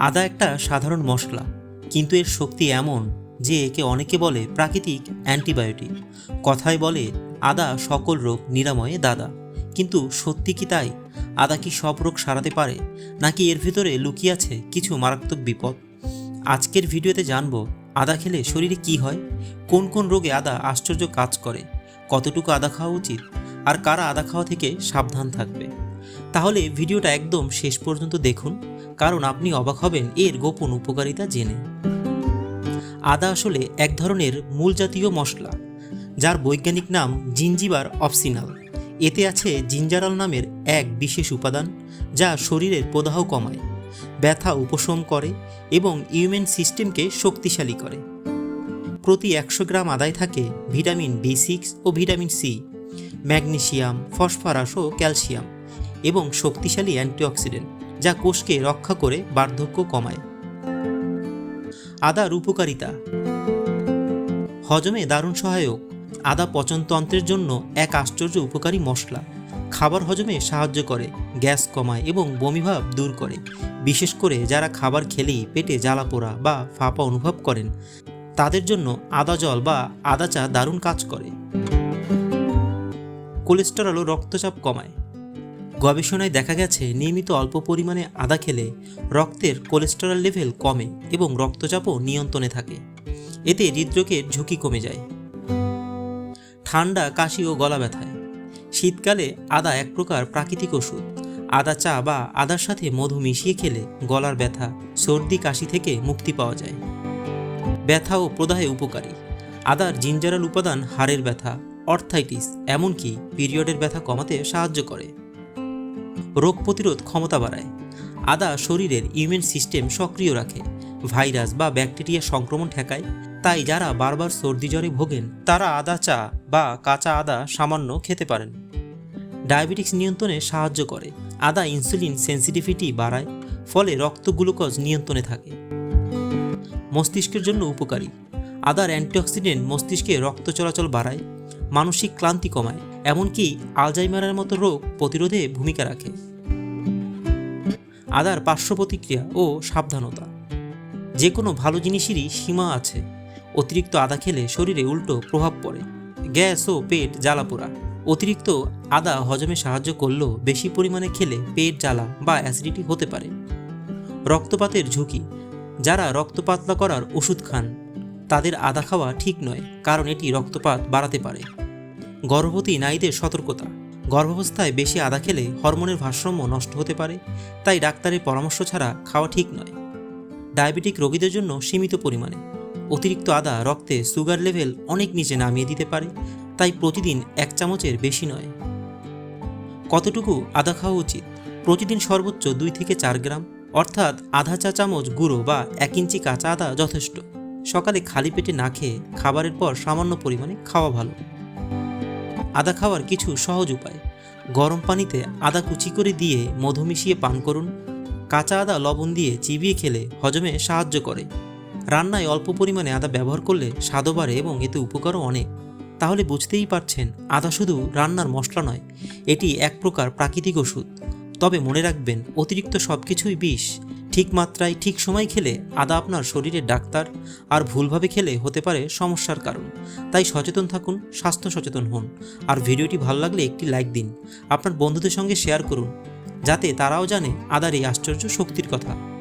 আদা একটা সাধারণ মশলা, কিন্তু এর শক্তি এমন যে একে অনেকে বলে প্রাকৃতিক অ্যান্টিবায়োটিক। কথায় বলে, আদা সকল রোগ নিরাময়ে দাদা। কিন্তু সত্যি কি তাই? আদা কি সব রোগ সারাতে পারে, নাকি এর ভিতরে লুকিয়ে আছে কিছু মারাত্মক বিপদ? আজকের ভিডিওতে জানব, আদা খেলে শরীরে কি হয়? কোন কোন রোগে আদা আশ্চর্য কাজ করে? কতটুকু আদা খাওয়া উচিত? আর কারা আদা খাওয়া থেকে সাবধান থাকবে? তাহলে ভিডিওটা একদম শেষ পর্যন্ত দেখুন, কারণ আপনি অবাক হবেন এর গোপন উপকারিতা জেনে। আদা আসলে এক ধরনের মূল জাতীয় মশলা, যার বৈজ্ঞানিক নাম জিঞ্জিবার অপসিনাল। এতে আছে জিঞ্জারাল নামের এক বিশেষ উপাদান, যা শরীরের প্রদাহ কমায়, ব্যথা উপশম করে এবং ইউমেন সিস্টেমকে শক্তিশালী করে। প্রতি একশো গ্রাম আদায় থাকে ভিটামিন বি সিক্স ও ভিটামিন সি ম্যাগনেশিয়াম ফসফরাস ও ক্যালসিয়াম। এবং শক্তিশালী অ্যান্টিঅক্সিডেন্ট, যা কোষকে রক্ষা করে বার্ধক্য কমায়। আদার উপকারিতা। হজমে দারুণ সহায়ক। আদা পচনতন্ত্রের জন্য এক আশ্চর্য উপকারী মশলা। খাবার হজমে সাহায্য করে, গ্যাস কমায় এবং বমিভাব দূর করে। বিশেষ করে যারা খাবার খেলেই পেটে জ্বালা পোড়া বা ফাঁপা অনুভব করেন, তাদের জন্য আদা জল বা আদা চা দারুণ কাজ করে। কোলেস্টেরল ও রক্তচাপ কমায়। গবেষণায় দেখা গেছে, নিয়মিত অল্প পরিমাণে আদা খেলে রক্তের কোলেস্টেরল লেভেল কমে এবং রক্তচাপও নিয়ন্ত্রণে থাকে। এতে হৃদরোগের ঝুঁকি কমে যায়। ঠান্ডা, কাশি ও গলা ব্যথায়। শীতকালে আদা এক প্রকার প্রাকৃতিক ওষুধ। আদা চা বা আদার সাথে মধু মিশিয়ে খেলে গলার ব্যথা, সর্দি, কাশি থেকে মুক্তি পাওয়া যায়। ব্যথা ও প্রদাহে উপকারী। আদার জিঞ্জারাল উপাদান হাড়ের ব্যথা, অর্থাইটিস, এমনকি পিরিয়ডের ব্যথা কমাতে সাহায্য করে। রোগ প্রতিরোধ ক্ষমতা বাড়ায়। আদা শরীরের ইমিউন সিস্টেম সক্রিয় রাখে। ভাইরাস বা ব্যাকটেরিয়া সংক্রমণ ঠেকায়। তাই যারা বারবার সর্দি জ্বরে ভোগেন, তারা আদা চা বা কাঁচা আদা সামান্য খেতে পারেন। ডায়াবেটিক্স নিয়ন্ত্রণে সাহায্য করে। আদা ইনসুলিন সেন্সিটিভিটি বাড়ায়, ফলে রক্ত গ্লুকোজ নিয়ন্ত্রণে থাকে। মস্তিষ্কের জন্য উপকারী। আদার অ্যান্টিঅক্সিডেন্ট মস্তিষ্কে রক্ত চলাচল বাড়ায়, মানসিক ক্লান্তি কমায়। এমনকি আলজাইমারের মতো রোগ প্রতিরোধে ভূমিকা রাখে। আদার পার্শ্ব প্রতিক্রিয়া ও সাবধানতা। যে কোনো ভালো জিনিসেরই সীমা আছে। অতিরিক্ত আদা খেলে শরীরে উল্টো প্রভাব পড়ে। গ্যাস ও পেট জ্বালা পোড়া। অতিরিক্ত আদা হজমে সাহায্য করলেও বেশি পরিমাণে খেলে পেট জ্বালা বা অ্যাসিডিটি হতে পারে। রক্তপাতের ঝুঁকি। যারা রক্ত পাতলা করার ওষুধ খান, তাদের আদা খাওয়া ঠিক নয়, কারণ এটি রক্তপাত বাড়াতে পারে। গর্ভবতী নারীদের সতর্কতা। গর্ভাবস্থায় বেশি আদা খেলে হরমোনের ভারসাম্য নষ্ট হতে পারে, তাই ডাক্তারের পরামর্শ ছাড়া খাওয়া ঠিক নয়। ডায়াবেটিক রোগীদের জন্য সীমিত পরিমাণে। অতিরিক্ত আদা রক্তে সুগার লেভেল অনেক নিচে নামিয়ে দিতে পারে, তাই প্রতিদিন এক চামচের বেশি নয়। কতটুকু আদা খাওয়া উচিত? প্রতিদিন সর্বোচ্চ দুই থেকে চার গ্রাম, অর্থাৎ আধা চা চামচ গুঁড়ো বা এক ইঞ্চি কাঁচা আদা যথেষ্ট। সকালে খালি পেটে না খেয়ে খাবারের পর সামান্য পরিমাণে খাওয়া ভালো। আদা খাওয়ার কিছু সহজ উপায়। গরম পানিতে আদা কুচি করে দিয়ে মধু মিশিয়ে পান করুন। কাঁচা আদা, লবণ দিয়ে চিবিয়ে খেলে হজমে সাহায্য করে। রান্নায় অল্প পরিমাণে আদা ব্যবহার করলে স্বাদও বাড়ে এবং এতে উপকারও অনেক। তাহলে বুঝতেই পারছেন, আদা শুধু রান্নার মশলা নয়, এটি এক প্রকার প্রাকৃতিক ওষুধ। তবে মনে রাখবেন, অতিরিক্ত সব কিছুই বিষ। ঠিক মাত্রায় ঠিক সময় খেলে আদা আপনার শরীরের ডাক্তার আর ভুলভাবে খেলে হতে পারে সমস্যার কারণ। তাই সচেতন থাকুন, স্বাস্থ্য সচেতন হন। আর ভিডিওটি ভালো লাগলে একটি লাইক দিন। আপনার বন্ধুদের সঙ্গে শেয়ার করুন, যাতে তারাও জানে আদার এই আশ্চর্য শক্তির কথা।